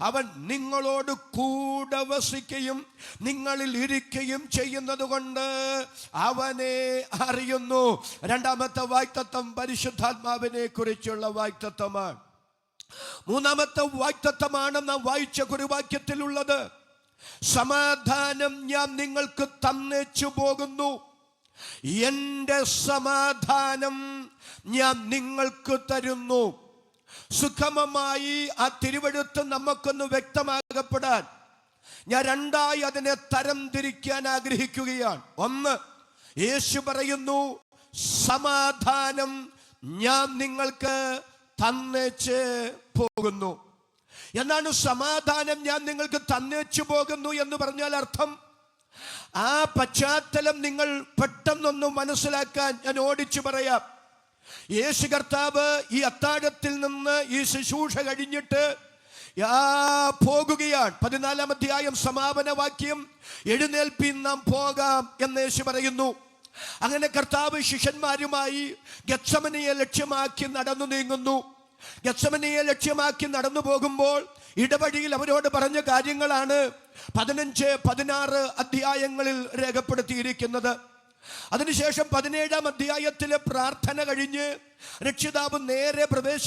അവൻ നിങ്ങളോട് കൂടെ വസിക്കുകയും നിങ്ങളിൽ ഇരിക്കുകയും ചെയ്യുന്നത് കൊണ്ട് അവനെ അറിയുന്നു. രണ്ടാമത്തെ വായ്ത്തത്വം പരിശുദ്ധാത്മാവിനെ കുറിച്ചുള്ള വായ്ത്തത്വമാണ് മൂന്നാമത്തെ വാക്തത്വമാണ് നാം വായിച്ച കുറുവാക്യത്തിലുള്ളത് സമാധാനം ഞാൻ നിങ്ങൾക്ക് തന്നേച്ചു പോകുന്നു. എന്റെ സമാധാനം ഞാൻ നിങ്ങൾക്ക് തരുന്നു. സുഖമമായി ആ തിരുവഴുത്ത് നമുക്കൊന്ന് വ്യക്തമാകപ്പെടാൻ ഞാൻ രണ്ടായി അതിനെ തരം തിരിക്കാൻ ആഗ്രഹിക്കുകയാണ്. ഒന്ന് യേശു പറയുന്നു സമാധാനം ഞാൻ നിങ്ങൾക്ക് തന്നേച്ച് പോകുന്നു. എന്നാണ് സമാധാനം ഞാൻ നിങ്ങൾക്ക് തന്നേച്ചു പോകുന്നു എന്ന് പറഞ്ഞാൽ അർത്ഥം? ആ പശ്ചാത്തലം നിങ്ങൾ പെട്ടെന്നൊന്ന് മനസ്സിലാക്കാൻ ഞാൻ ഓടിച്ചു പറയാം. യേശു കർത്താവ് ഈ അത്താഴത്തിൽ നിന്ന് ഈ ശുശ്രൂഷ കഴിഞ്ഞിട്ട് പോകുകയാണ്. പതിനാലാം അധ്യായം സമാപന വാക്യം. എഴുന്നേൽപ്പിൻ നാം പോകാം എന്ന് യേശു പറയുന്നു. അങ്ങനെ കർത്താവ് ശിഷ്യന്മാരുമായി ഗച്ഛമനയെ ലക്ഷ്യമാക്കി നടന്നു നീങ്ങുന്നു. ഗച്ഛമനയെ ലക്ഷ്യമാക്കി നടന്നു പോകുമ്പോൾ ഇടവഴിയിൽ അവരോട് പറഞ്ഞ കാര്യങ്ങളാണ് പതിനഞ്ച് പതിനാറ് അധ്യായങ്ങളിൽ രേഖപ്പെടുത്തിയിരിക്കുന്നത്. അതിനുശേഷം പതിനേഴാം അധ്യായത്തിലെ പ്രാർത്ഥന കഴിഞ്ഞ് രക്ഷിതാവ് നേരെ പ്രവേശ